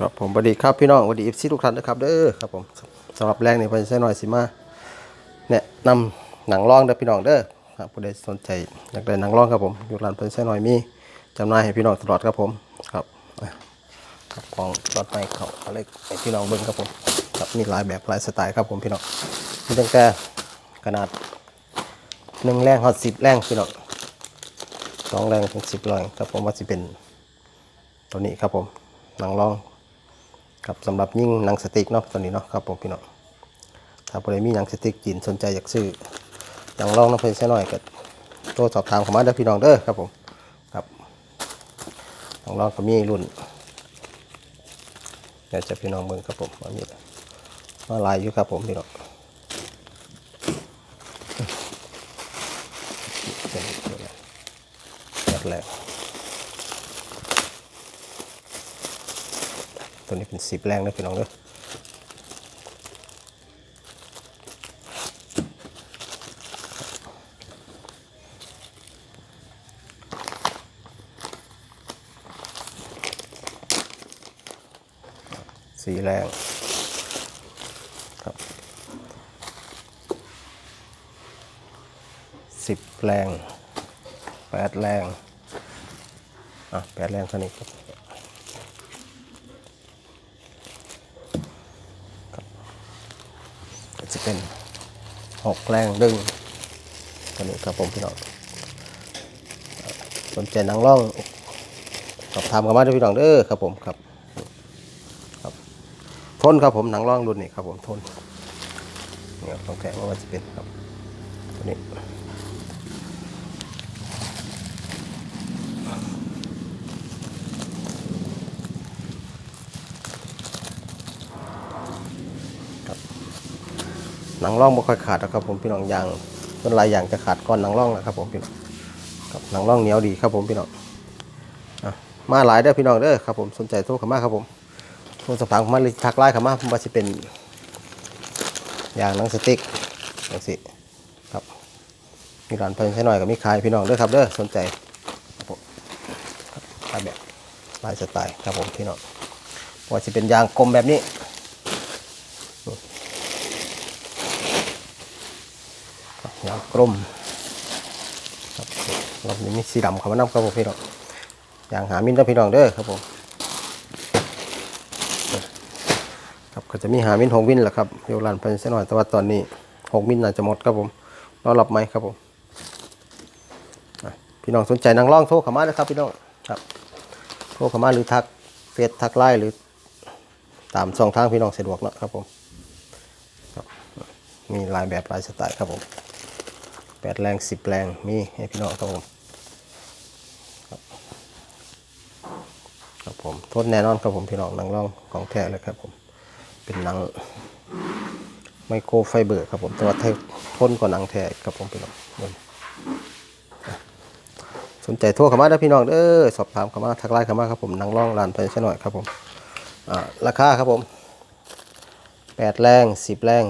ครับผมสวัสดีครับพี่น้องสวัสดีเอฟซีทุกท่านนะครับเด้อครับผมสำหรับแรงนี่พิ่นใช้หน่อยสิมาเนี่ยนำหนังร่องเด้อพี่น้องเด้อครับผู้ใดสนใจอยากได้หนังร่องครับผมอยู่ร้านเพิ่นใช้หน่อยมีจำหน่ายให้พี่น้องตลอดครับผมครับอะครับของรถไฟเขาเอาเลยให้พี่น้องเบิ่งครับผมครับมีหลายแบบหลายสไตล์ครับผมพี่น้องมีตั้งแต่ขนาดหนึ่งแรงฮอตสิบแรงพี่น้องสองแรงถึงสิบแรงครับผมว่าจะเป็นตัวนี้ครับผมหนังร่อง ครับสำหรับยิ่งหนังสติ๊กเนาะตอนนี้เนาะครับผมพี่น้องถ้าผู้ใดมีหนังสติ๊กจีนสนใจอยากซื้ออยากลองน้ำเพลินใช่หน่อยก็โทรสอบถามเข้ามาเด้พี่น้องเด้อครับผมครับลองลองก็มีรุ่นอยากจะพี่น้องเบิ่งครับผมว่ามีมาลายอยู่ครับผมพี่น้องเป็นตัวแรกแบบแรก ตัวนี้เป็นสิบแรงนะพี่น้องเด้อสีแรงครับสิบแรงแปดแรงอะแปดแรงเท่านี้ครับ ก็จะ เป็นหกแรงดึงตัวนี้ครับผมพี่น้องสนใจหนังร่องสอบถามกันมาด้วยพี่น้องเด้อครับผมครับครับทนครับผมหนังร่องรุ่นนี้ครับผมทนเนี่ยต้องแข็งว่าจะเป็นครับตัวนี้ หนังร่องไม่ค่อยขาดนะครับ ผมพี่น้องยางต้นลายอย่างจะขาดก้อนหนังร่องนะครับ ผมพี่น้องครับหนังร่องเหนียวดีครับผมพี่น้องมาหลายเด้อพี่น้องเด้อครับผมสนใจโทรเข้ามาครับผมโทรสอบถามเข้ามาหรือทักไลน์เข้ามาว่าจะเป็นยางหนังสติ๊กอย่างสิครับมีร้านเพิ่นใช้หน่อยกับมีขายพี่น้องเด้อครับเด้อสนใจครับผมลายแบบลายสไตล์ครับผมพี่น้องว่าจะเป็นยางกลมแบบนี้ ยางกลมครับรอบนี้มีสีดำเข้ามานำครับผมพี่น้องยางหามินเด้อพี่น้องเด้อครับผมครับก็จะมีหามินหกมินแหละครับเดี๋ยวรันไปสักหน่อยแต่ว่าตอนนี้หกมินน่าจะหมดครับผมรอรับไหมครับผมพี่น้องสนใจนางร่องโทรเข้ามาเลยครับพี่น้องครับโทรเข้ามาหรือทักเฟซทักไลน์หรือตามช่องทางพี่น้องสะดวกเนาะครับผมมีหลายแบบหลายสไตล์ครับผม แปดแรงสิบแรงมีให้พี่น้องครับผมครับผมทนแน่นอนครับผมพี่น้องหนังร่องของแท้เลยครับผมเป็นหนังไมโครไฟเบอร์ครับผมแต่ว่าทนกว่าหนังแท้ครับผมพี่น้องสนใจโทรเข้ามาได้พี่น้องเด้อสอบถามเข้ามาทักไลน์เข้ามาครับผมหนังร่องลานไปช่หน่อยครับผมราคาครับผมแปดแรงสิบแรง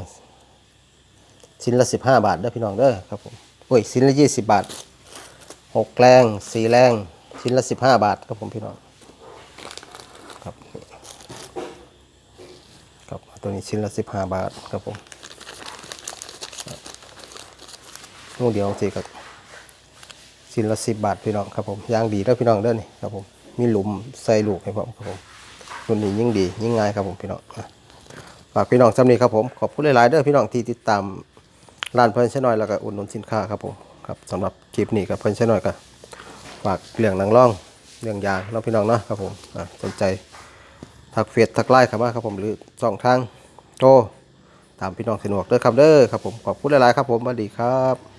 ชิ้นละสิบห้าบาทเด้อพี่น้องเด้อครับผม โอ้ยชิ้นละยี่สิบบาทหกแรงสี่แรงชิ้นละสิบห้าบาทครับผมพี่น้องครับครับตัวนี้ชิ้นละสิบห้าบาทครับผมครับนู่นเดียวสิครับชิ้นละสิบบาทพี่น้องครับผมยางดีเด้อพี่น้องเด้อนี่ครับผมมีหลุมใส่ลูกให้ผมครับผมรุ่นนี้ยิ่งดียิ่งง่ายครับผมพี่น้องฝากพี่น้องจำนี้ครับผมขอบคุณหลายๆเด้อพี่น้องที่ติดตาม ร้านเพิ่นใช่หน่อยแล้วก็อุดหนุนสินค้าครับผมครับสำหรับคลิปนี้กับเพิ่นใช่หน่อยก็ฝากเรื่องนังร่องเรื่องยางเน้องพี่น้องเนาะครับผมอะสนใจทักเฟซทักไลน์ครับมาครับผมหรือสองทางโทรตามพี่น้องสะดวกเด้อครับเด้อครับผมขอบคุณหลายๆครับผมสวัสดีครับ